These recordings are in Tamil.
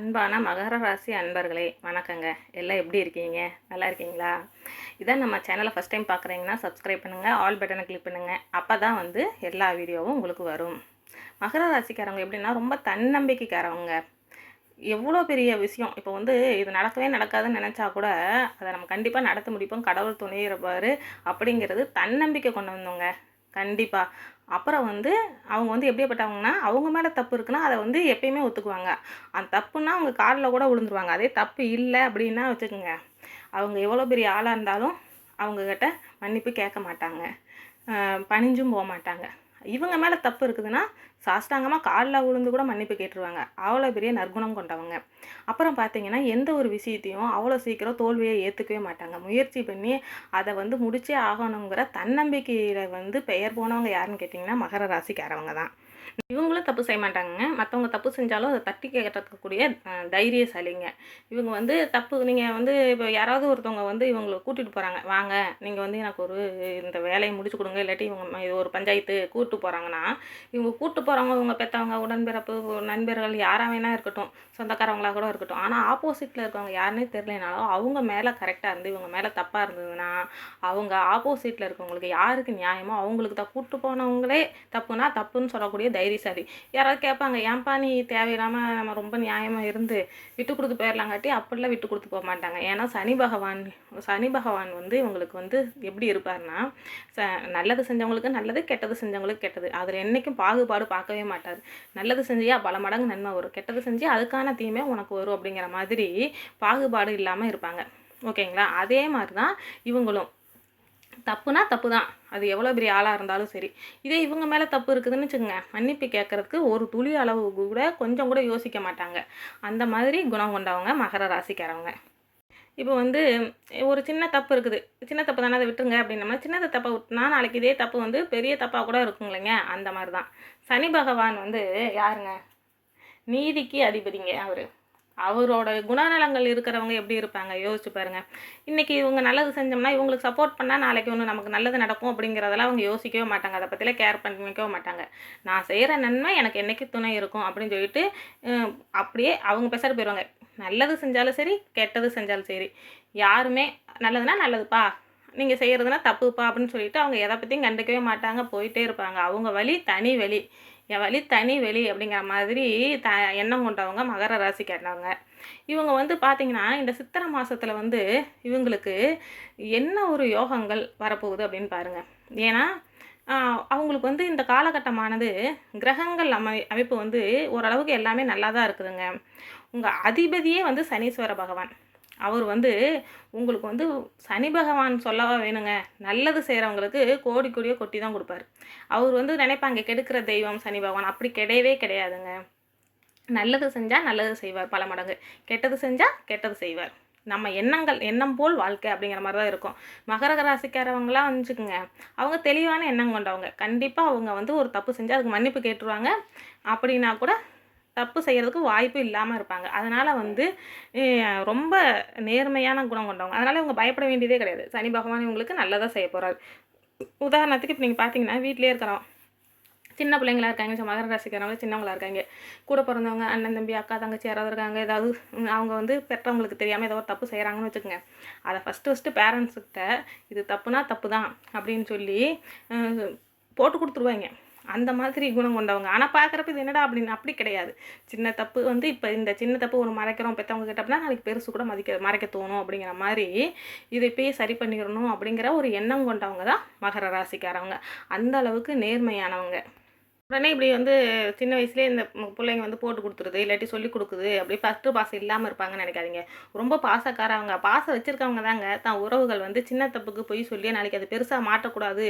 அன்பான மகர ராசி அன்பர்களே வணக்கங்க. எல்லாம் எப்படி இருக்கீங்க? நல்லா இருக்கீங்களா? இதான் நம்ம சேனலை ஃபஸ்ட் டைம் பார்க்குறீங்கன்னா சப்ஸ்கிரைப் பண்ணுங்கள் ஆல் பட்டனை கிளிக் பண்ணுங்கள் அப்போ தான் வந்து எல்லா வீடியோவும் உங்களுக்கு வரும். மகர ராசிக்காரவங்க எப்படின்னா ரொம்ப தன்னம்பிக்கைக்காரவங்க. எவ்வளோ பெரிய விஷயம். இப்போ வந்து இது நடக்கவே நடக்காதுன்னு நினச்சா கூட அதை நம்ம கண்டிப்பாக நடத்த முடிப்போம். கடவுள் துணை அப்படிங்கிறது தன்னம்பிக்கை கொண்டு வந்தோங்க கண்டிப்பாக அப்புறம் வந்து அவங்க வந்து எப்படியாப்பட்டவங்கன்னா அவங்க மேலே தப்பு இருக்குன்னா அதை வந்து எப்பயுமே ஒத்துக்குவாங்க. அந்த தப்புன்னா அவங்க காலில் கூட விழுந்துருவாங்க. அதே தப்பு இல்லை அப்படின்னா வச்சுக்கோங்க அவங்க எவ்வளோ பெரிய ஆளாக இருந்தாலும் அவங்கக்கிட்ட மன்னிப்பு கேட்க மாட்டாங்க. பணிஞ்சும் போக மாட்டாங்க. இவங்க மேலே தப்பு இருக்குதுன்னா சாஷ்டாங்கமாக காலில் விழுந்து கூட மன்னிப்பு கேட்டுருவாங்க. அவ்வளோ பெரிய நற்குணம் கொண்டவங்க. அப்புறம் பார்த்தீங்கன்னா எந்த ஒரு விஷயத்தையும் அவ்வளோ சீக்கிரம் தோல்வியை ஏற்றுக்கவே மாட்டாங்க. முயற்சி பண்ணி அதை வந்து முடிச்சே ஆகணுங்கிற தன்னம்பிக்கையில் வந்து பெயர் போனவங்க யாருன்னு கேட்டிங்கன்னா மகர ராசிக்காரவங்க தான். இவங்களும் தப்பு செய்ய மாட்டாங்க மற்றவங்க தப்பு செஞ்சாலும் அதை தட்டி கேட்டக்கூடிய தைரியசாலிங்க. இவங்க வந்து தப்பு நீங்கள் வந்து இப்போ யாராவது ஒருத்தவங்க வந்து இவங்களை கூட்டிகிட்டு போகிறாங்க வாங்க நீங்கள் வந்து எனக்கு ஒரு இந்த வேலையை முடிச்சு கொடுங்க. இல்லாட்டி இவங்க இது ஒரு பஞ்சாயத்து கூப்பிட்டு போகிறாங்கன்னா இவங்க கூப்பிட்டு போகிறவங்க இவங்க பெற்றவங்க உடன்பிறப்பு நண்பர்கள் யாராக வேணா இருக்கட்டும். சொந்தக்காரவங்களா கூட இருக்கட்டும். ஆனால் ஆப்போசிட்டில் இருக்கவங்க யாருன்னே தெரியலனாலும் அவங்க மேலே கரெக்டாக இருந்து இவங்க மேலே தப்பாக இருந்ததுன்னா அவங்க ஆப்போசிட்டில் இருக்கவங்களுக்கு யாருக்கு நியாயமோ அவங்களுக்கு தான் கூப்பிட்டு போனவங்களே தப்புனா தப்புன்னு சொல்லக்கூடிய தைரியம் சரி சரி. யாராவது கேட்பாங்க ஏன்பா நீ தேவையில்லாமல் நம்ம ரொம்ப நியாயமாக இருந்து விட்டு கொடுத்து போயிடலாங்காட்டி அப்படிலாம் விட்டு கொடுத்து போக மாட்டாங்க. ஏன்னா சனி பகவான் சனி பகவான் வந்து இவங்களுக்கு வந்து எப்படி இருப்பார்னா ச நல்லது செஞ்சவங்களுக்கு நல்லது கெட்டது செஞ்சவங்களுக்கு கெட்டது. அதில் என்றைக்கும் பாகுபாடு பார்க்கவே மாட்டார். நல்லது செஞ்சியா பல மடங்கு நன்மை வரும். கெட்டது செஞ்சு அதுக்கான தீமை உனக்கு வரும் அப்படிங்கிற மாதிரி பாகுபாடு இல்லாமல் இருப்பாங்க. ஓகேங்களா? அதே மாதிரி தான் இவங்களும். தப்புனா தப்பு தான் அது எவ்வளோ பெரிய ஆளாக இருந்தாலும் சரி. இதே இவங்க மேலே தப்பு இருக்குதுன்னு வச்சுக்கோங்க. மன்னிப்பு கேட்கறதுக்கு ஒரு துளி அளவு கூட கொஞ்சம் கூட யோசிக்க மாட்டாங்க. அந்த மாதிரி குணம் கொண்டவங்க மகர ராசிக்காரவங்க. இப்போ வந்து ஒரு சின்ன தப்பு இருக்குது. சின்ன தப்பு தானே அதை விட்டுருங்க அப்படின்னம்னா சின்னதை தப்பை விட்டுனா நாளைக்கு இதே தப்பு வந்து பெரிய தப்பாக கூட இருக்குங்களேங்க அந்த மாதிரி தான். சனி பகவான் வந்து யாருங்க? நீதிக்கு அதிபதிங்க அவர். அவரோட குணநலங்கள் இருக்கிறவங்க எப்படி இருப்பாங்க? யோசிச்சு பாருங்கள் இன்றைக்கி இவங்க நல்லது செஞ்சோம்னா இவங்களுக்கு சப்போர்ட் பண்ணால் நாளைக்கு ஒன்று நமக்கு நல்லது நடக்கும் அப்படிங்கிறதெல்லாம் அவங்க யோசிக்கவே மாட்டாங்க. அதை பற்றிலாம் கேர் பண்ணிக்கவே மாட்டாங்க. நான் செய்கிற நன்மை எனக்கு என்றைக்கு துணை இருக்கும் அப்படின்னு சொல்லிட்டு அப்படியே அவங்க பேசாட்டு போயிடுவாங்க நல்லது செஞ்சாலும் சரி கெட்டது செஞ்சாலும் சரி. யாருமே நல்லதுன்னா நல்லதுப்பா. நீங்கள் செய்கிறதுனா தப்புப்பா அப்படின்னு சொல்லிட்டு அவங்க எதை பற்றியும் கண்டுக்கவே மாட்டாங்க. போயிட்டே இருப்பாங்க. அவங்க வழி தனி வழி என் வழி தனி வெளி அப்படிங்கிற மாதிரி த எண்ணம் கொண்டவங்க மகர ராசி கேட்டவங்க இவங்க வந்து பார்த்தீங்கன்னா இந்த சித்திரை மாதத்தில் வந்து இவங்களுக்கு என்ன ஒரு யோகங்கள் வரப்போகுது அப்படின்னு பாருங்கள் ஏன்னா அவங்களுக்கு வந்து இந்த காலகட்டமானது கிரகங்கள் அமை அமைப்பு வந்து ஓரளவுக்கு எல்லாமே நல்லா தான் இருக்குதுங்க. உங்கள் அதிபதியே வந்து சனீஸ்வர பகவான். அவர் வந்து உங்களுக்கு வந்து சனி பகவான் சொல்லவா வேணுங்க. நல்லது செய்கிறவங்களுக்கு கோடி கோடியோ கொட்டி தான் கொடுப்பாரு. அவர் வந்து நினைப்பாங்க கெடுக்கிற தெய்வம் சனி பகவான். அப்படி கிடையவே கிடையாதுங்க. நல்லது செஞ்சால் நல்லது செய்வார் பல மடங்கு. கெட்டது செஞ்சால் கெட்டது செய்வார். நம்ம எண்ணங்கள் எண்ணம் போல் வாழ்க்கை அப்படிங்கிற மாதிரி தான் இருக்கும். மகர ராசிக்காரவங்களாம் வந்துச்சுக்கோங்க அவங்க தெளிவான எண்ணம் கொண்டவங்க. கண்டிப்பாக அவங்க வந்து ஒரு தப்பு செஞ்சால் அதுக்கு மன்னிப்பு கேட்டுருவாங்க. அப்படின்னா கூட தப்பு செய்கிறதுக்கு வாய்ப்பு இல்லாமல் இருப்பாங்க. அதனால் வந்து ரொம்ப நேர்மையான குணம் கொண்டவங்க. அதனால் இவங்க பயப்பட வேண்டியதே கிடையாது. சனி பகவான் இவங்களுக்கு நல்லதாக செய்ய போகிறாரு உதாரணத்துக்கு இப்போ நீங்கள் பார்த்தீங்கன்னா வீட்டிலே இருக்கிறோம். சின்ன பிள்ளைங்களா இருக்காங்க. மகர ராசிக்காரவங்க சின்னவங்களா இருக்காங்க. கூட பிறந்தவங்க அண்ணன் தம்பி அக்கா தங்கச்சி யாராவது இருக்காங்க. ஏதாவது அவங்க வந்து பெற்றவங்களுக்கு தெரியாமல் ஏதோ ஒரு தப்பு செய்கிறாங்கன்னு வச்சுக்கோங்க. அதை ஃபஸ்ட்டு ஃபஸ்ட்டு பேரண்ட்ஸ்கிட்ட இது தப்புனா தப்பு தான் அப்படின்னு சொல்லி போட்டு கொடுத்துருவாங்க. அந்த மாதிரி குணம் கொண்டவங்க. ஆனால் பார்க்குறப்ப இது என்னடா அப்படின்னு அப்படி கிடையாது. சின்ன தப்பு வந்து இப்போ இந்த சின்ன தப்பு ஒரு மறைக்கிறோம் பெற்றவங்க கிட்ட அப்படின்னா நாளைக்கு பெருசு கூட மதிக்க மறைக்க தோணும் அப்படிங்கிற மாதிரி இதை இப்பயே சரி பண்ணிடணும் அப்படிங்கிற ஒரு எண்ணம் கொண்டவங்க தான் மகர ராசிக்காரவங்க. அந்த அளவுக்கு நேர்மையானவங்க. உடனே இப்படி வந்து சின்ன வயசுலேயே இந்த பிள்ளைங்க வந்து போட்டு கொடுத்துருது இல்லாட்டி சொல்லி கொடுக்குது. அப்படி ஃபஸ்ட்டு பாசம் இல்லாமல் இருப்பாங்கன்னு நினைக்காதீங்க. ரொம்ப பாசக்காரவங்க. பாசம் வச்சுருக்கவங்க தாங்க. தான் உறவுகள் வந்து சின்ன தப்புக்கு போய் சொல்லி நாளைக்கு அது பெருசாக மாட்டக்கூடாது.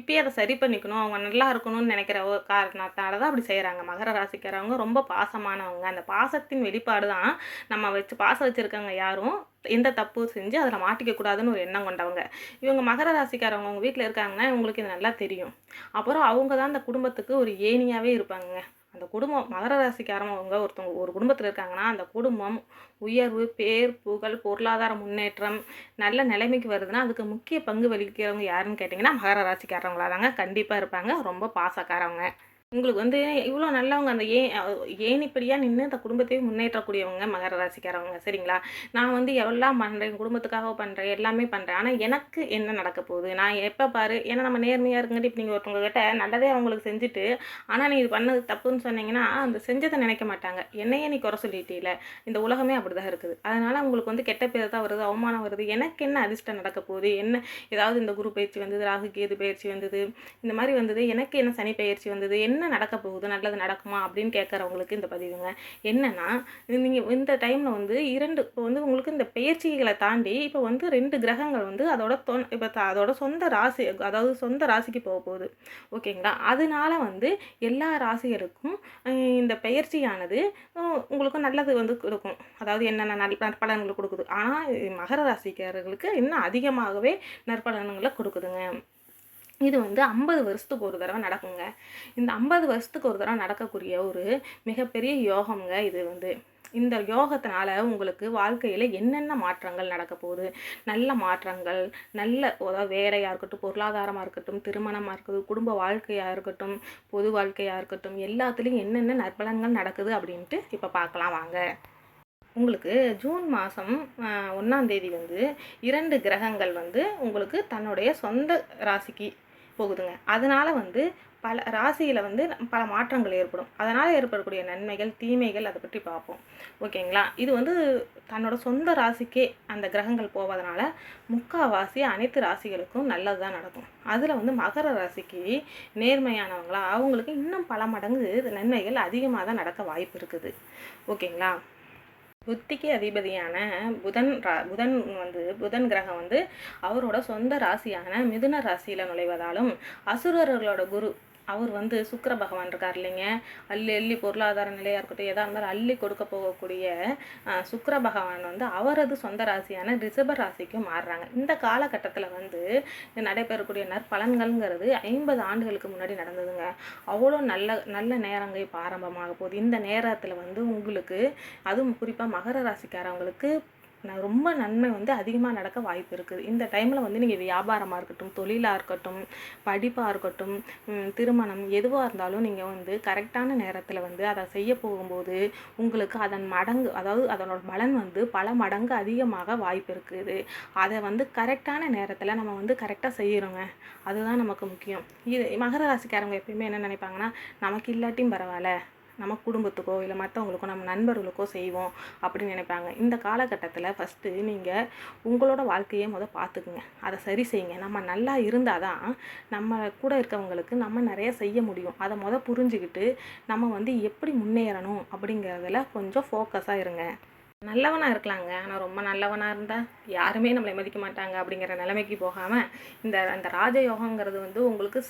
இப்போயே அதை சரி பண்ணிக்கணும். அவங்க நல்லா இருக்கணும்னு நினைக்கிற காரணத்தால் தான் அப்படி செய்கிறாங்க மகர ராசிக்காரவங்க ரொம்ப பாசமானவங்க. அந்த பாசத்தின் வெளிப்பாடு தான் நம்ம வச்சு பாசம் வச்சுருக்கவங்க யாரும் எந்த தப்பு செஞ்சு அதில் மாட்டிக்க கூடாதுன்னு ஒரு எண்ணம் கொண்டவங்க. இவங்க மகர ராசிக்காரவங்க அவங்க வீட்டில் இருக்காங்கன்னா இவங்களுக்கு இது நல்லா தெரியும். அப்புறம் அவங்க தான் அந்த குடும்பத்துக்கு ஒரு ஏணியாகவே இருப்பாங்க அந்த குடும்பம் மகர ராசிக்காரவங்க ஒருத்தவங்க ஒரு குடும்பத்தில் இருக்காங்கன்னா அந்த குடும்பம் உயர்வு பேர் புகழ் பொருளாதார முன்னேற்றம் நல்ல நிலைமைக்கு வருதுன்னா அதுக்கு முக்கிய பங்கு வகிக்கிறவங்க யாருன்னு கேட்டிங்கன்னா மகர ராசிக்காரவங்களாக தாங்க கண்டிப்பாக இருப்பாங்க. ரொம்ப பாசக்காரவங்க. உங்களுக்கு வந்து இவ்வளோ நல்லவங்க அந்த ஏ ஏனிப்படியாக நின்று இந்த குடும்பத்தையே முன்னேற்றக்கூடியவங்க மகர ராசிக்காரவங்க. சரிங்களா? நான் வந்து எவ்வளோ பண்ணுறேன் குடும்பத்துக்காக பண்ணுறேன் எல்லாமே பண்ணுறேன் ஆனால் எனக்கு என்ன நடக்க போகுது? நான் எப்போ பாரு ஏன்னா நம்ம நேர்மையாக இருக்குங்கிட்டு இப்போ நீங்கள் ஒருத்தவங்ககிட்ட நல்லதே அவங்களுக்கு செஞ்சுட்டு ஆனால் நீ இது பண்ணது தப்புன்னு சொன்னீங்கன்னா அந்த செஞ்சதை நினைக்க மாட்டாங்க. என்னையே நீ குறை சொல்லிட்டீல. இந்த உலகமே அப்படி தான் இருக்குது. அதனால் உங்களுக்கு வந்து கெட்ட பேர் தான் வருது அவமானம் வருது. எனக்கு என்ன அதிர்ஷ்டம் நடக்க போகுது? என்ன ஏதாவது இந்த குரு பயிற்சி வந்தது ராகு கேது பயிற்சி வந்தது இந்த மாதிரி வந்தது எனக்கு என்ன சனி பயிற்சி வந்தது என்ன என்ன நடக்க போகுது? நல்லது நடக்குமா? அப்படின்னு கேட்குறவங்களுக்கு இந்த பதிவுங்க. என்னென்னா நீங்கள் இந்த டைமில் வந்து இரண்டு இப்போ வந்து உங்களுக்கு இந்த பயிற்சிகளை தாண்டி இப்போ வந்து ரெண்டு கிரகங்கள் வந்து அதோட தொ இப்போ அதோட சொந்த ராசி அதாவது சொந்த ராசிக்கு போக போகுது. ஓகேங்களா? அதனால வந்து எல்லா ராசிகளுக்கும் இந்த பயிற்சியானது உங்களுக்கு நல்லது வந்து கொடுக்கும். அதாவது என்னென்ன நல் நற்பலன்களை கொடுக்குது? ஆனால் மகர ராசிக்காரர்களுக்கு இன்னும் அதிகமாகவே நற்பலன்களை கொடுக்குதுங்க. இது வந்து ஐம்பது வருஷத்துக்கு ஒரு தடவை நடக்குங்க. இந்த ஐம்பது வருஷத்துக்கு ஒரு தடவை நடக்கக்கூடிய ஒரு மிகப்பெரிய யோகம்ங்க இது வந்து. இந்த யோகத்தினால உங்களுக்கு வாழ்க்கையில் என்னென்ன மாற்றங்கள் நடக்க போகுது? நல்ல மாற்றங்கள் நல்ல அதாவது வேலையாக இருக்கட்டும் பொருளாதாரமாக இருக்கட்டும் திருமணமாக இருக்கட்டும் குடும்ப வாழ்க்கையாக இருக்கட்டும் பொது வாழ்க்கையாக இருக்கட்டும் எல்லாத்துலேயும் என்னென்ன நற்பலன்கள் நடக்குது அப்படின்ட்டு இப்போ பார்க்கலாம் வாங்க. உங்களுக்கு ஜூன் மாதம் ஒன்றாந்தேதி வந்து இரண்டு கிரகங்கள் வந்து உங்களுக்கு தன்னுடைய சொந்த ராசிக்கு போகுதுங்க. அதனால் வந்து பல ராசியில் வந்து பல மாற்றங்கள் ஏற்படும். அதனால் ஏற்படக்கூடிய நன்மைகள் தீமைகள் அதை பற்றி பார்ப்போம். ஓகேங்களா? இது வந்து தன்னோட சொந்த ராசிக்கே அந்த கிரகங்கள் போவதனால முக்கால்வாசி அனைத்து ராசிகளுக்கும் நல்லது தான் நடக்கும். அதில் வந்து மகர ராசிக்கு நேர்மையானவங்களா அவங்களுக்கு இன்னும் பல மடங்கு நன்மைகள் அதிகமாக தான் நடக்க வாய்ப்பு இருக்குது. ஓகேங்களா? புத்திக்கு அதிபதியான புதன் ரா புதன் வந்து புதன் கிரகம் வந்து அவரோட சொந்த ராசியான மிதுன ராசியில் நுழைவதாலும் அசுரர்களோட குரு அவர் வந்து சுக்கர பகவான் இருக்கார் இல்லைங்க. அள்ளி அள்ளி பொருளாதார நிலையாக இருக்கட்டும் எதாக இருந்தாலும் அள்ளி கொடுக்க போகக்கூடிய சுக்கர பகவான் வந்து அவரது சொந்த ராசியான ரிஷப ராசிக்கும் மாறுறாங்க. இந்த காலகட்டத்தில் வந்து நடைபெறக்கூடிய நற்பலன்கள்ங்கிறது ஐம்பது ஆண்டுகளுக்கு முன்னாடி நடந்ததுங்க. அவ்வளோ நல்ல நல்ல நேரங்கள் இப்போ ஆரம்பமாக போகுது. இந்த நேரத்தில் வந்து உங்களுக்கு அதுவும் குறிப்பாக மகர ராசிக்காரவங்களுக்கு ரொம்ப நன்மை வந்து அதிகமாக நடக்க வாய்ப்பு இருக்குது. இந்த டைமில் வந்து நீங்கள் வியாபாரமாக இருக்கட்டும் தொழிலாக இருக்கட்டும் படிப்பாக இருக்கட்டும் திருமணம் எதுவாக இருந்தாலும் நீங்கள் வந்து கரெக்டான நேரத்தில் வந்து அதை செய்ய போகும்போது உங்களுக்கு அதன் மடங்கு அதாவது அதனோட பலன் வந்து பல மடங்கு அதிகமாக வாய்ப்பு இருக்குது. அதை வந்து கரெக்டான நேரத்தில் நம்ம வந்து கரெக்டாக செய்கிறோங்க அதுதான் நமக்கு முக்கியம். இது மகர ராசிக்காரங்க எப்பயுமே என்ன நினைப்பாங்கன்னா நமக்கு இல்லாட்டியும் பரவாயில்ல. நம்ம குடும்பத்துக்கோ இல்லை மற்றவங்களுக்கோ நம்ம நண்பர்களுக்கோ செய்வோம் அப்படின்னு நினைப்பாங்க. இந்த காலகட்டத்தில் ஃபஸ்ட்டு நீங்கள் உங்களோட வாழ்க்கையை முதல் பார்த்துக்குங்க அதை சரி செய்யுங்க. நம்ம நல்லா இருந்தால் தான் நம்ம கூட இருக்கவங்களுக்கு நம்ம நிறைய செய்ய முடியும். அதை முதல் புரிஞ்சுக்கிட்டு நம்ம வந்து எப்படி முன்னேறணும் அப்படிங்கிறதுல கொஞ்சம் ஃபோக்கஸாக இருங்க. நல்லவனாக இருக்கலாங்க. ஆனால் ரொம்ப நல்லவனாக இருந்தால் யாருமே நம்மளை மதிக்க மாட்டாங்க அப்படிங்கிற நிலைமைக்கு போகாமல் இந்த அந்த ராஜயோகங்கிறது வந்து உங்களுக்கு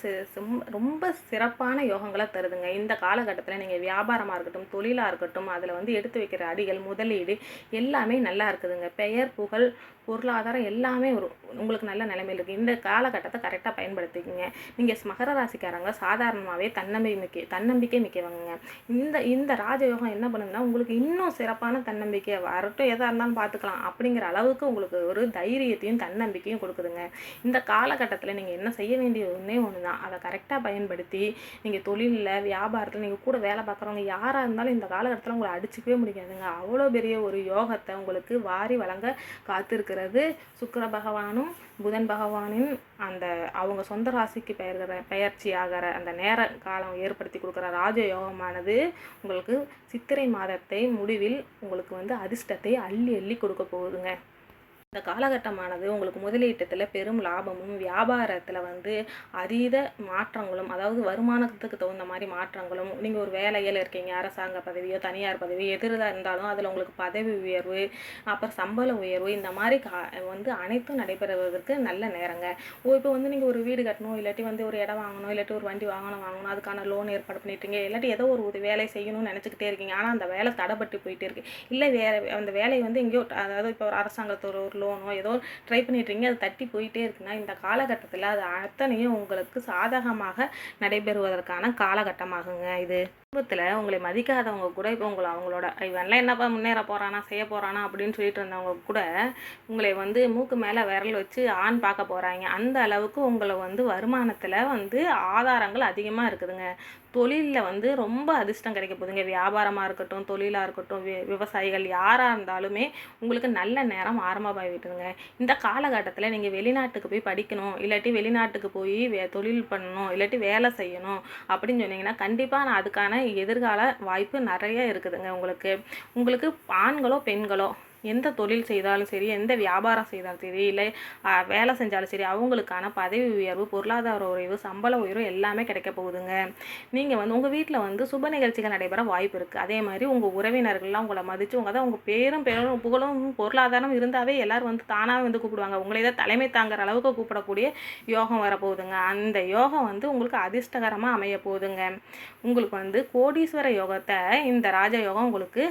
ரொம்ப சிறப்பான யோகங்களை தருதுங்க. இந்த காலகட்டத்தில் நீங்கள் வியாபாரமாக இருக்கட்டும் தொழிலாக இருக்கட்டும் அதில் வந்து எடுத்து வைக்கிற அடிகள் முதலீடு எல்லாமே நல்லா இருக்குதுங்க. பெயர் புகழ் பொருளாதாரம் எல்லாமே ஒரு உங்களுக்கு நல்ல நிலைமையில் இருக்குது இந்த காலகட்டத்தை கரெக்டாக பயன்படுத்திக்கிங்க. நீங்கள் மகர ராசிக்காரங்க சாதாரணமாகவே தன்னம்பிக்கை மிக்க தன்னம்பிக்கை மிக்கவங்க இந்த இந்த ராஜயோகம் என்ன பண்ணுதுன்னா உங்களுக்கு இன்னும் சிறப்பான தன்னம்பிக்கை வரட்டும் எதாக இருந்தாலும் பார்த்துக்கலாம் அப்படிங்கிற அளவுக்கு உங்களுக்கு ஒரு தைரியத்தையும் தன்னம்பிக்கையும் கொடுக்குதுங்க. இந்த காலகட்டத்தில் நீங்கள் என்ன செய்ய வேண்டிய ஒன்றே ஒன்று தான் அதை கரெக்டாக பயன்படுத்தி நீங்கள் தொழிலில் வியாபாரத்தில் நீங்கள் கூட வேலை பார்க்குறவங்க யாராக இருந்தாலும் இந்த காலகட்டத்தில் உங்களை அடிச்சுக்கவே முடியாதுங்க. அவ்வளோ பெரிய ஒரு யோகத்தை உங்களுக்கு வாரி வழங்க காத்திருக்கு இருக்கிறது. சுக்கர பகவானும் புதன் பகவானின் அந்த அவங்க சொந்த ராசிக்கு பெயர்கிற பெயர்ச்சி ஆகிற அந்த நேர காலம் ஏற்படுத்தி கொடுக்குற ராஜயோகமானது உங்களுக்கு சித்திரை மாதத்தை முடிவில் உங்களுக்கு வந்து அதிர்ஷ்டத்தை அள்ளி அள்ளி கொடுக்க போகுதுங்க. இந்த காலகட்டமானது உங்களுக்கு முதலீட்டத்தில் பெரும் லாபமும் வியாபாரத்தில் வந்து அதீத மாற்றங்களும் அதாவது வருமானத்துக்கு தகுந்த மாதிரி மாற்றங்களும் நீங்கள் ஒரு வேலையில் இருக்கீங்க அரசாங்க பதவியோ தனியார் பதவியோ எதிர்தான் இருந்தாலும் அதில் உங்களுக்கு பதவி உயர்வு அப்புறம் சம்பள உயர்வு இந்த மாதிரி கா வந்து அனைத்தும் நடைபெறுவதற்கு நல்ல நேரங்க. ஓ இப்போ வந்து நீங்கள் ஒரு வீடு கட்டணும் இல்லாட்டி வந்து ஒரு இடம் வாங்கணும் இல்லாட்டி ஒரு வண்டி வாங்கணும் வாங்கணும் அதுக்கான லோன் ஏற்பாடு பண்ணிட்டீங்க இல்லாட்டி ஏதோ ஒரு வேலை செய்யணும்னு நினச்சிக்கிட்டே இருக்கீங்க ஆனால் அந்த வேலை தடைப்பட்டு போயிட்டே இருக்கு. இல்லை வேறு அந்த வேலையை வந்து எங்கேயோ அதாவது இப்போ ஒரு அரசாங்கத்தோட ஒரு லோனோ ஏதோ ட்ரை பண்ணிட்டுருங்க அது தட்டி போயிட்டே இருக்குன்னா இந்த காலகட்டத்தில் அது அத்தனையும் உங்களுக்கு சாதகமாக நடைபெறுவதற்கான காலகட்டமாகுங்க இது. குடும்பத்தில் உங்களை மதிக்காதவங்க கூட இப்போ உங்களை அவங்களோட இவன்லாம் என்னப்பா முன்னேற போகிறானா செய்ய போகிறானா அப்படின்னு சொல்லிட்டு இருந்தவங்க கூட உங்களை வந்து மூக்கு மேலே விரல் வச்சு ஆண் பார்க்க போகிறாங்க அந்த அளவுக்கு உங்களை வந்து வருமானத்தில் வந்து ஆதாரங்கள் அதிகமாக இருக்குதுங்க. தொழிலில் வந்து ரொம்ப அதிர்ஷ்டம் கிடைக்க போகுதுங்க. வியாபாரமாக இருக்கட்டும் தொழிலாக இருக்கட்டும் வி விவசாயிகள் யாராக இருந்தாலுமே உங்களுக்கு நல்ல நேரம் ஆரம்பமாகிவிட்டுதுங்க இந்த காலகட்டத்தில் நீங்கள் வெளிநாட்டுக்கு போய் படிக்கணும் இல்லாட்டி வெளிநாட்டுக்கு போய் வே தொழில் பண்ணணும் இல்லாட்டி வேலை செய்யணும் அப்படின்னு சொன்னீங்கன்னா கண்டிப்பாக நான் அதுக்கான எதிர்கால வாய்ப்பு நிறைய இருக்குதுங்க. உங்களுக்கு உங்களுக்கு ஆண்களோ பெண்களோ எந்த தொழில் செய்தாலும் சரி எந்த வியாபாரம் செய்தாலும் சரி இல்லை வேலை செஞ்சாலும் சரி அவங்களுக்கான பதவி உயர்வு பொருளாதார உயர்வு சம்பள உயர்வு எல்லாமே கிடைக்க போகுதுங்க. நீங்கள் வந்து உங்கள் வீட்டில் வந்து சுப நிகழ்ச்சிகள் நடைபெற வாய்ப்பு இருக்குது அதே மாதிரி உங்கள் உறவினர்கள்லாம் உங்களை மதித்து உங்கள் தான் உங்கள் பேரும் பெரும் புகழும் பொருளாதாரம் இருந்தாவே எல்லோரும் வந்து தானாகவே வந்து கூப்பிடுவாங்க. உங்களை தான் தலைமை தாங்குற அளவுக்கு கூப்பிடக்கூடிய யோகம் வரப்போகுதுங்க. அந்த யோகம் வந்து உங்களுக்கு அதிர்ஷ்டகரமாக அமைய போகுதுங்க. உங்களுக்கு வந்து கோடீஸ்வர யோகத்தை இந்த ராஜ யோகம் உங்களுக்கு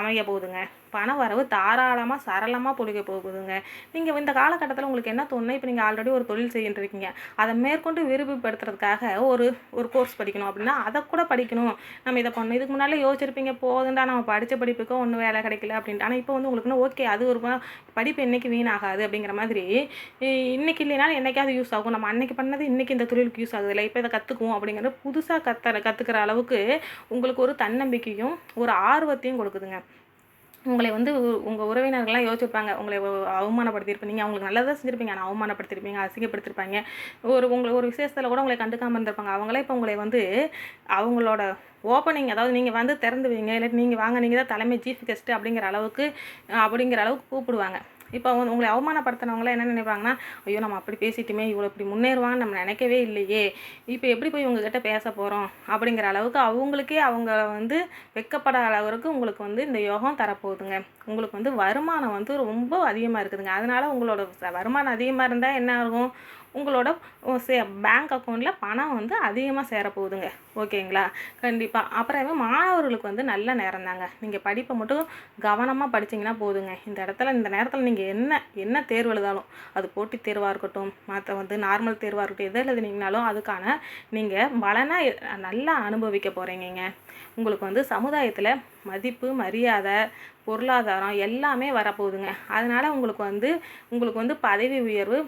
அமைய போகுதுங்க. பண வரவு தாராளமாக சரளமாக பொழிக்க போகுதுங்க. நீங்கள் இந்த காலகட்டத்தில் உங்களுக்கு என்ன தோணுன்னா இப்போ நீங்கள் ஆல்ரெடி ஒரு தொழில் செய்யிட்டு அதை மேற்கொண்டு விருப்பப்படுத்துறதுக்காக ஒரு ஒரு கோர்ஸ் படிக்கணும் அப்படின்னா அதை கூட படிக்கணும். நம்ம இதை பண்ணணும். இதுக்கு முன்னாலே யோசிச்சிருப்பீங்க போதுண்டா நம்ம படித்த படிப்புக்கோ ஒன்றும் வேலை கிடைக்கல அப்படின்ட்டு. ஆனால் இப்போ வந்து உங்களுக்கு ஓகே அது ஒரு படிப்பு என்றைக்கு வீணாகாது அப்படிங்கிற மாதிரி இன்றைக்கி இல்லைனாலும் என்றைக்காவது யூஸ் ஆகும். நம்ம அன்னைக்கு பண்ணது இன்றைக்கி இந்த தொழிலுக்கு யூஸ் ஆகுது இல்லை இப்போ இதை கற்றுக்குவோம் அப்படிங்கிறது புதுசாக கத்த கற்றுக்கிற அளவுக்கு உங்களுக்கு ஒரு தன்னம்பிக்கையும் ஒரு ஆர்வத்தையும் கொடுக்குதுங்க. உங்களை வந்து உங்கள் உறவினர்கள்லாம் யோசிச்சிருப்பாங்க. உங்களை அவமானப்படுத்தியிருப்பீங்க. நீங்கள் அவங்களுக்கு நல்லதாக செஞ்சுருப்பீங்க. ஆனால் அவமானப்படுத்திருப்பீங்க அசிங்கப்படுத்திருப்பாங்க. ஒரு உங்களை ஒரு விசேஷத்தில் கூட உங்களை கண்டுக்காமல் இருந்திருப்பாங்க. அவங்களே இப்போ உங்களை வந்து அவங்களோட ஓப்பனிங் அதாவது நீங்கள் வந்து திறந்துவீங்க. இல்லை இல்லாட்டி நீங்கள் வாங்க நீங்கள் தான் தலைமை சீஃப் கெஸ்ட்டு அப்படிங்கிற அளவுக்கு அப்படிங்கிற அளவுக்கு கூப்பிடுவாங்க. இப்போ வந்து உங்களை அவமானப்படுத்தினவங்களாம் என்ன நினைப்பாங்கன்னா ஐயோ நம்ம அப்படி பேசிட்டுமே இவ்வளோ இப்படி முன்னேறுவான்னு நம்ம நினைக்கவே இல்லையே. இப்போ எப்படி போய் உங்ககிட்ட பேச போகிறோம் அப்படிங்கிற அளவுக்கு அவங்களுக்கே அவங்க வந்து வெக்கப்பட அளவுக்கு உங்களுக்கு வந்து இந்த யோகம் தரப்போகுதுங்க. உங்களுக்கு வந்து வருமானம் வந்து ரொம்ப அதிகமாக இருக்குதுங்க. அதனால் உங்களோட வருமானம் அதிகமாக இருந்தால் என்ன ஆகும்? உங்களோட சே பேங்க் அக்கௌண்ட்டில் பணம் வந்து அதிகமாக சேரப்போகுதுங்க. ஓகேங்களா? கண்டிப்பாக அப்புறமே மாணவர்களுக்கு வந்து நல்ல நேரம் தாங்க நீங்கள் படிப்பை மட்டும் கவனமாக படிச்சிங்கன்னா போதுங்க. இந்த இடத்துல இந்த நேரத்தில் நீங்கள் என்ன என்ன தேர்வு எழுதாலும் அது போட்டித் தேர்வாக இருக்கட்டும் மற்ற வந்து நார்மல் தேர்வாக இருக்கட்டும் எதை எழுதுனீங்கனாலும் அதுக்கான நீங்கள் பலனாக நல்லா அனுபவிக்க போகிறீங்க உங்களுக்கு வந்து சமுதாயத்தில் மதிப்பு மரியாதை பொருளாதாரம் எல்லாமே வரப்போகுதுங்க. அதனால் உங்களுக்கு வந்து உங்களுக்கு வந்து பதவி உயர்வு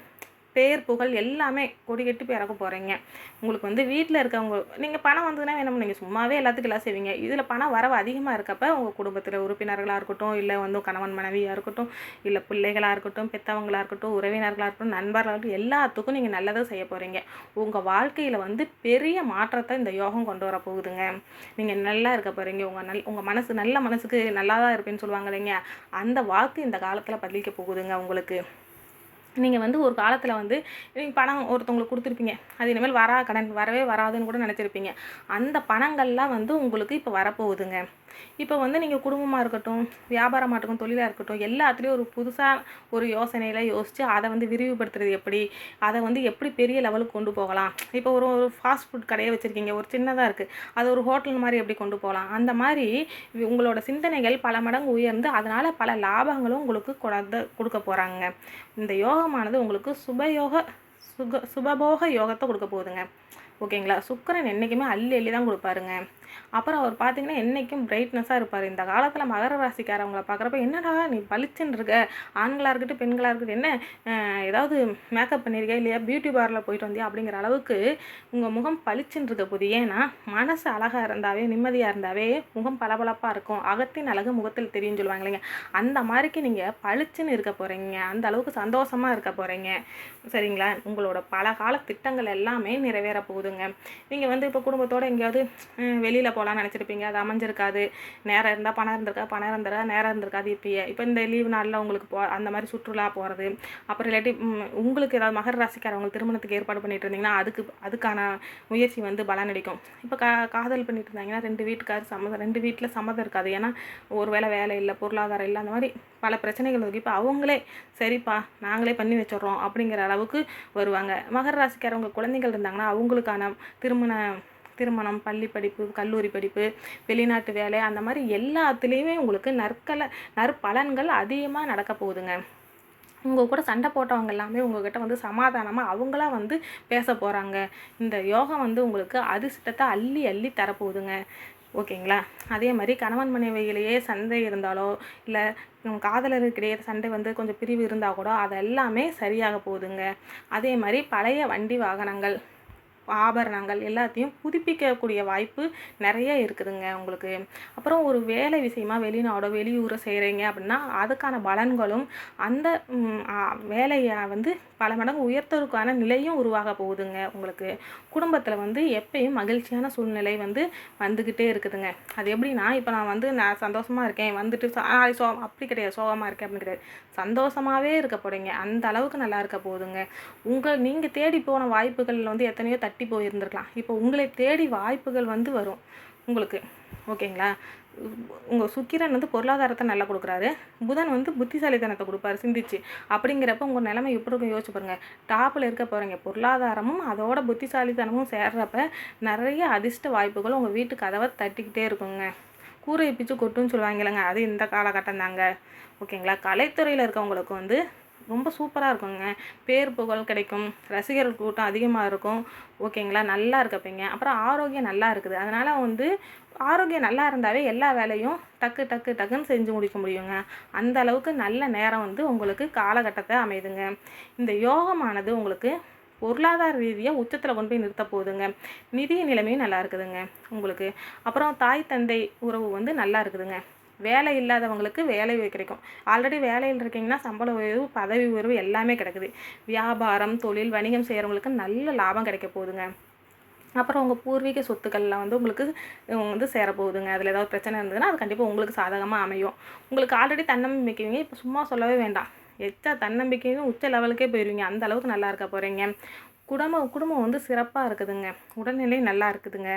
பேர் புகழ் எல்லாமே கொடி கட்டி போய் இறக்க போகிறீங்க உங்களுக்கு வந்து வீட்டில் இருக்கவங்க நீங்கள் பணம் வந்ததுன்னா வேணும் நீங்கள் சும்மாவே எல்லாத்துக்கும் எல்லாம் செய்வீங்க. இதில் பணம் வரவு அதிகமாக இருக்கப்ப உங்கள் குடும்பத்தில் உறுப்பினர்களாக இருக்கட்டும் இல்லை வந்து கணவன் மனைவியாக இருக்கட்டும் இல்லை பிள்ளைகளாக இருக்கட்டும் பெற்றவங்களாக இருக்கட்டும் உறவினர்களாக இருக்கட்டும் நண்பர்களாக இருக்கட்டும் எல்லாத்துக்கும் நீங்கள் நல்லதாக செய்ய போகிறீங்க உங்கள் வாழ்க்கையில் வந்து பெரிய மாற்றத்தை இந்த யோகம் கொண்டு வர போகுதுங்க. நீங்கள் நல்லா இருக்க போகிறீங்க உங்கள் நல் உங்கள் மனசு நல்ல மனசுக்கு நல்லா தான் இருப்பேன்னு சொல்லுவாங்க இல்லைங்க. அந்த வாக்கு இந்த காலத்தில் பதிலிக்க போகுதுங்க உங்களுக்கு. நீங்கள் வந்து ஒரு காலத்தில் வந்து நீங்கள் பணம் ஒருத்தவங்களுக்கு கொடுத்துருப்பீங்க. அது இனிமேல் வரா கடன் வரவே வராதுன்னு கூட நினச்சிருப்பீங்க. அந்த பணங்கள்லாம் வந்து உங்களுக்கு இப்போ வரப்போகுதுங்க. இப்போ வந்து நீங்கள் குடும்பமாக இருக்கட்டும் வியாபாரமாக இருக்கட்டும் தொழிலாக இருக்கட்டும் எல்லாத்துலேயும் ஒரு புதுசாக ஒரு யோசனையில் யோசித்து அதை வந்து விரிவுபடுத்துறது எப்படி? அதை வந்து எப்படி பெரிய லெவலுக்கு கொண்டு போகலாம்? இப்போ ஒரு ஒரு ஃபாஸ்ட் ஃபுட் கடையை வச்சுருக்கீங்க ஒரு சின்னதாக இருக்குது அது ஒரு ஹோட்டல் மாதிரி எப்படி கொண்டு போகலாம்? அந்த மாதிரி உங்களோட சிந்தனைகள் பல மடங்கு உயர்ந்து அதனால் பல லாபங்களும் உங்களுக்கு கொடு கொடுக்க போகிறாங்க இந்த யோகமானது உங்களுக்கு சுபயோக சுக சுபபோக யோகத்தை கொடுக்க போகுதுங்க. ஓகேங்களா? சுக்கரன் என்றைக்குமே அள்ளி அள்ளி தான் கொடுப்பாருங்க. அப்புறம் அவர் பார்த்தீங்கன்னா என்றைக்கும் பிரைட்னஸாக இருப்பார். இந்த காலத்தில் மகர ராசிக்காரவங்களை பார்க்குறப்ப என்னடா நீ பளிச்சுன்னு இருக்க? ஆண்களாக இருக்கட்டும் பெண்களாக இருக்கட்டும் என்ன ஏதாவது மேக்கப் பண்ணியிருக்கியா இல்லையா? பியூட்டி பார்லர் போயிட்டு வந்தியா? அப்படிங்கிற அளவுக்கு உங்கள் முகம் பளிச்சுன்னு இருக்க போது ஏன்னா மனசு அழகாக இருந்தாவே நிம்மதியாக இருந்தாவே முகம் பளபளப்பாக இருக்கும். அகத்தின் அழகு முகத்தில் தெரியும் சொல்லுவாங்க இல்லைங்க. அந்த மாதிரிக்கு நீங்கள் பளிச்சுன்னு இருக்க போகிறீங்க அந்த அளவுக்கு சந்தோஷமாக இருக்க போகிறீங்க சரிங்களா? உங்களோட பல கால திட்டங்கள் எல்லாமே நிறைவேற போகுதுங்க நீங்கள் வந்து இப்போ குடும்பத்தோடு எங்கேயாவது வெளியில் போகலான்னு நினச்சிருப்பீங்க. அது அமைஞ்சிருக்காது. நேரம் இருந்தால் பணம் இருந்திருக்கா? பணம் இருந்திருக்கா? நேரம் இருந்திருக்காது இப்போயே. இப்போ இந்த லீவு நாளில் உங்களுக்கு போ அந்த மாதிரி சுற்றுலா போகிறது அப்புறம் இல்லாட்டி உங்களுக்கு ஏதாவது மகர ராசிக்காரவங்களுக்கு திருமணத்துக்கு ஏற்பாடு பண்ணிட்டு இருந்தீங்கன்னா அதுக்கு அதுக்கான முயற்சி வந்து பலன் அடிக்கும் இப்போ கா காதல் பண்ணிட்டு இருந்தாங்கன்னா ரெண்டு வீட்டுக்கார் சம்மதம் ரெண்டு வீட்டில் சம்மதம் இருக்காது. ஏன்னா ஒரு வேளை வேலை இல்லை பொருளாதாரம் இல்லை அந்த மாதிரி பல பிரச்சனைகள் இருக்குது இப்போ அவங்களே சரிப்பா நாங்களே பண்ணி வச்சிடுறோம் அப்படிங்கிற அளவுக்கு வருவாங்க. மகர ராசிக்காரவங்க குழந்தைகள் இருந்தாங்கன்னா அவங்களுக்கான திருமண திருமணம் பள்ளி படிப்பு கல்லூரி படிப்பு வெளிநாட்டு வேலை அந்த மாதிரி எல்லாத்துலேயுமே உங்களுக்கு நற்கலை நற்பலன்கள் அதிகமாக நடக்க போகுதுங்க. உங்கள் கூட சண்டை போட்டவங்க எல்லாமே உங்கள்கிட்ட வந்து சமாதானமாக அவங்களாம் வந்து பேச போகிறாங்க இந்த யோகம் வந்து உங்களுக்கு அதிர்ஷ்டத்தை அள்ளி அள்ளி தரப்போகுதுங்க. ஓகேங்களா? அதே மாதிரி கணவன் மனைவியிலேயே சண்டை இருந்தாலோ இல்லை காதலருக்கிடையே சண்டை வந்து கொஞ்சம் பிரிவு இருந்தால் கூட அதெல்லாமே சரியாக போகுதுங்க. அதே மாதிரி பழைய வண்டி வாகனங்கள் ஆபரணங்கள் எல்லாத்தையும் புதுப்பிக்கக்கூடிய வாய்ப்பு நிறைய இருக்குதுங்க உங்களுக்கு. அப்புறம் ஒரு வேலை விஷயமா வெளிநாடோ வெளியூரோ செய்கிறீங்க அப்படின்னா அதுக்கான பலன்களும் அந்த வேலையை வந்து பல மடங்கு உயர்த்தருக்கான நிலையும் உருவாக போகுதுங்க உங்களுக்கு. குடும்பத்தில் வந்து எப்பயும் மகிழ்ச்சியான சூழ்நிலை வந்து வந்துக்கிட்டே இருக்குதுங்க. அது எப்படின்னா இப்போ நான் வந்து நான் சந்தோஷமாக இருக்கேன் வந்துட்டு சோ அப்படி கிடையாது சோகமாக இருக்கேன் அப்படின்னு கிடையாது. சந்தோஷமாகவே இருக்க போகிறீங்க அந்த அளவுக்கு நல்லா இருக்க போகுதுங்க. உங்கள் நீங்கள் தேடி போன வாய்ப்புகள் வந்து எத்தனையோ தட்டி போயிருந்துருக்கலாம். இப்போ உங்களை தேடி வாய்ப்புகள் வந்து வரும் உங்களுக்கு. ஓகேங்களா? உங்கள் சுக்கிரன் வந்து பொருளாதாரத்தை நல்லா கொடுக்குறாரு. புதன் வந்து புத்திசாலித்தனத்தை கொடுப்பாரு சிந்திச்சு. அப்படிங்கிறப்ப உங்கள் நிலைமை எப்படி இருக்கும் யோசிச்சு பாருங்கள் டாப்பில் இருக்க போகிறீங்க பொருளாதாரமும் அதோட புத்திசாலித்தனமும் சேர்றப்ப நிறைய அதிர்ஷ்ட வாய்ப்புகள் உங்கள் வீட்டு கதவை தட்டிக்கிட்டே இருக்குங்க. கூரை பிச்சு கொட்டுன்னு சொல்லுவாங்க இல்லைங்க அது இந்த காலகட்டம் தாங்க ஓகேங்களா? கலைத்துறையில் இருக்கவங்களுக்கு வந்து ரொம்ப சூப்பராக இருக்குங்க. பேர் புகழ் கிடைக்கும். ரசிகர்கள் கூட்டம் அதிகமாக இருக்கும். ஓகேங்களா? நல்லா இருக்கப்பீங்க. அப்புறம் ஆரோக்கியம் நல்லா இருக்குது. அதனால் வந்து ஆரோக்கியம் நல்லா இருந்தாவே எல்லா வேலையும் டக்கு டக்கு டக்குன்னு செஞ்சு முடிக்க முடியுங்க. அந்த அளவுக்கு நல்ல நேரம் வந்து உங்களுக்கு காலகட்டத்தை அமைதுங்க. இந்த யோகமானது உங்களுக்கு பொருளாதார ரீதியாக உச்சத்தில் கொண்டு போய் நிறுத்த போகுதுங்க. நிதி நிலைமையும் நல்லா இருக்குதுங்க. உங்களுக்கு அப்புறம் தாய் தந்தை உறவு வந்து நல்லா இருக்குதுங்க. வேலை இல்லாதவங்களுக்கு வேலை கிடைக்கும். ஆல்ரெடி வேலையில் இருக்கீங்கன்னா சம்பள உயர்வு பதவி உயர்வு எல்லாமே கிடைக்குது. வியாபாரம் தொழில் வணிகம் செய்கிறவங்களுக்கு நல்ல லாபம் கிடைக்க போகுதுங்க. அப்புறம் உங்கள் பூர்வீக சொத்துக்களில் வந்து உங்களுக்கு வந்து சேரப்போகுதுங்க அதில் ஏதாவது பிரச்சனை இருந்ததுன்னா அது கண்டிப்பாக உங்களுக்கு சாதகமாக அமையும். உங்களுக்கு ஆல்ரெடி தன்னம்பிக்கைங்க. இப்போ சும்மா சொல்லவே வேண்டாம். எச்சா தன்னம்பிக்கையும் உச்ச லெவலுக்கே போயிடுவீங்க அந்த அளவுக்கு நல்லா இருக்க போகிறீங்க குடும்பம் குடும்பம் வந்து சிறப்பாக இருக்குதுங்க. உடல்நிலை நல்லா இருக்குதுங்க.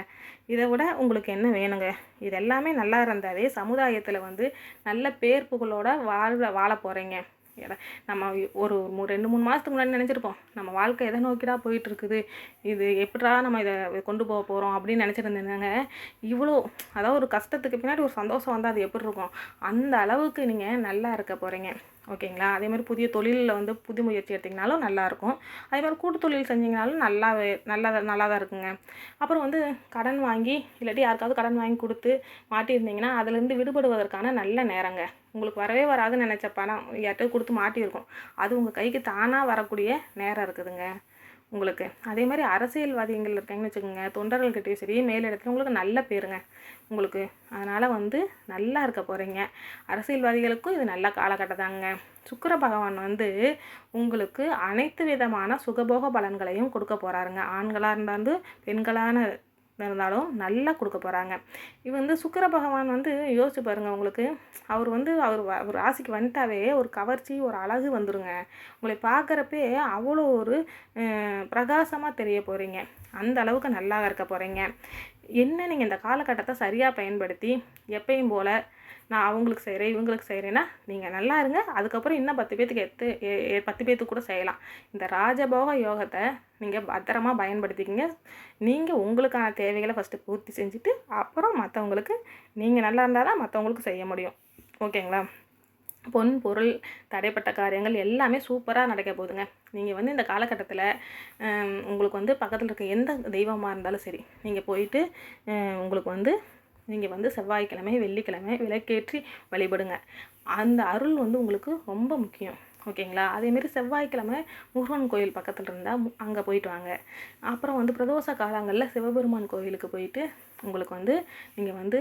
இதை விட உங்களுக்கு என்ன வேணுங்க? இது எல்லாமே நல்லா இருந்தாவே சமுதாயத்தில் வந்து நல்ல பேர் புகழோட வாழ வாழ போகிறீங்க நம்ம ஒரு ரெண்டு மூணு மாதத்துக்கு முன்னாடி நினச்சிருப்போம். நம்ம வாழ்க்கை எதை நோக்கிடா போயிட்டுருக்குது? இது எப்படா நம்ம இதை கொண்டு போக போகிறோம் அப்படின்னு நினச்சிருந்தேங்க இவ்வளோ அதாவது ஒரு கஷ்டத்துக்கு பின்னாடி ஒரு சந்தோஷம் வந்தால் அது எப்படி இருக்கும்? அந்த அளவுக்கு நீங்கள் நல்லா இருக்க போகிறீங்க ஓகேங்களா? அதே மாதிரி புதிய தொழிலில் வந்து புது முயற்சி எடுத்திங்கனாலும் நல்லாயிருக்கும் அதே மாதிரி கூட்டு தொழில் செஞ்சிங்கனாலும் நல்லாவே நல்லா நல்லா தான் இருக்குங்க. அப்புறம் வந்து கடன் வாங்கி இல்லாட்டி யாருக்காவது கடன் வாங்கி கொடுத்து மாட்டியிருந்தீங்கன்னா அதுலேருந்து விடுபடுவதற்கான நல்ல நேரங்க. உங்களுக்கு வரவே வராதுன்னு நினச்ச பணம் யார்கிட்ட கொடுத்து மாட்டியிருக்கும். அது உங்கள் கைக்கு தானாக வரக்கூடிய நேரம் இருக்குதுங்க. உங்களுக்கு. அதே மாதிரி அரசியல்வாதிகள் இருக்காங்கன்னு வச்சுக்கோங்க தொண்டர்கள்கிட்டயும் சரி மேலிடத்துல உங்களுக்கு நல்ல பேருங்க. உங்களுக்கு அதனால் வந்து நல்லா இருக்க போகிறீங்க அரசியல்வாதிகளுக்கும் இது நல்ல காலகட்டத்தாங்க சுக்கர பகவான் வந்து உங்களுக்கு அனைத்து விதமான சுகபோக பலன்களையும் கொடுக்க போகிறாருங்க ஆண்களாக இருந்தாலும் பெண்களான இருந்தாலும் நல்லா கொடுக்க போகிறாங்க இது வந்து சுக்கர பகவான் வந்து யோசிச்சு பாருங்கள் உங்களுக்கு. அவர் வந்து அவர் ஒரு ராசிக்கு வந்துட்டாவே ஒரு கவர்ச்சி ஒரு அழகு வந்துருங்க. உங்களை பார்க்குறப்பே அவ்வளோ ஒரு பிரகாசமாக தெரிய போகிறீங்க அந்த அளவுக்கு நல்லா இருக்க போகிறீங்க என்ன நீங்கள் இந்த காலகட்டத்தை சரியாக பயன்படுத்தி எப்பயும் போல் நான் அவங்களுக்கு செய்கிறேன் இவங்களுக்கு செய்கிறேன்னா நீங்கள் நல்லா இருங்க. அதுக்கப்புறம் இன்னும் பத்து பேர்த்துக்கு எடுத்து பத்து பேர்த்துக்கு கூட செய்யலாம். இந்த ராஜபோக யோகத்தை நீங்கள் பத்திரமா பயன்படுத்திக்கிங்க. நீங்கள் உங்களுக்கான தேவைகளை ஃபஸ்ட்டு பூர்த்தி செஞ்சுட்டு அப்புறம் மற்றவங்களுக்கு நீங்கள் நல்லா இருந்தால் தான் மற்றவங்களுக்கு செய்ய முடியும். ஓகேங்களா? பொன் பொருள் தடைப்பட்ட காரியங்கள் எல்லாமே சூப்பராக நடக்க போகுதுங்க. நீங்கள் வந்து இந்த காலகட்டத்தில் உங்களுக்கு வந்து பக்கத்தில் இருக்க எந்த தெய்வமாக இருந்தாலும் சரி நீங்கள் போயிட்டு உங்களுக்கு வந்து நீங்கள் வந்து செவ்வாய்க்கிழமை வெள்ளிக்கிழமை விளக்கேற்றி வழிபடுங்க. அந்த அருள் வந்து உங்களுக்கு ரொம்ப முக்கியம். ஓகேங்களா? அதேமாரி செவ்வாய்க்கிழமை முருகன் கோயில் பக்கத்தில் இருந்தால் அங்கே போயிட்டு வாங்க. அப்புறம் வந்து பிரதோஷ காலங்களில் சிவபெருமான் கோயிலுக்கு போயிட்டு உங்களுக்கு வந்து நீங்கள் வந்து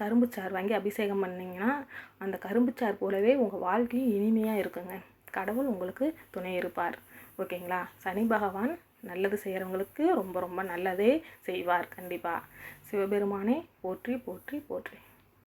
கரும்புச்சாறு வாங்கி அபிஷேகம் பண்ணிங்கன்னா அந்த கரும்புச்சாறு போலவே உங்கள் வாழ்க்கையும் இனிமையாக இருக்குங்க. கடவுள் உங்களுக்கு துணை இருப்பார். ஓகேங்களா? சனி பகவான் நல்லது செய்கிறவங்களுக்கு ரொம்ப ரொம்ப நல்லதே செய்வார். கண்டிப்பாக சிவபெருமானே போற்றி போற்றி போற்றி.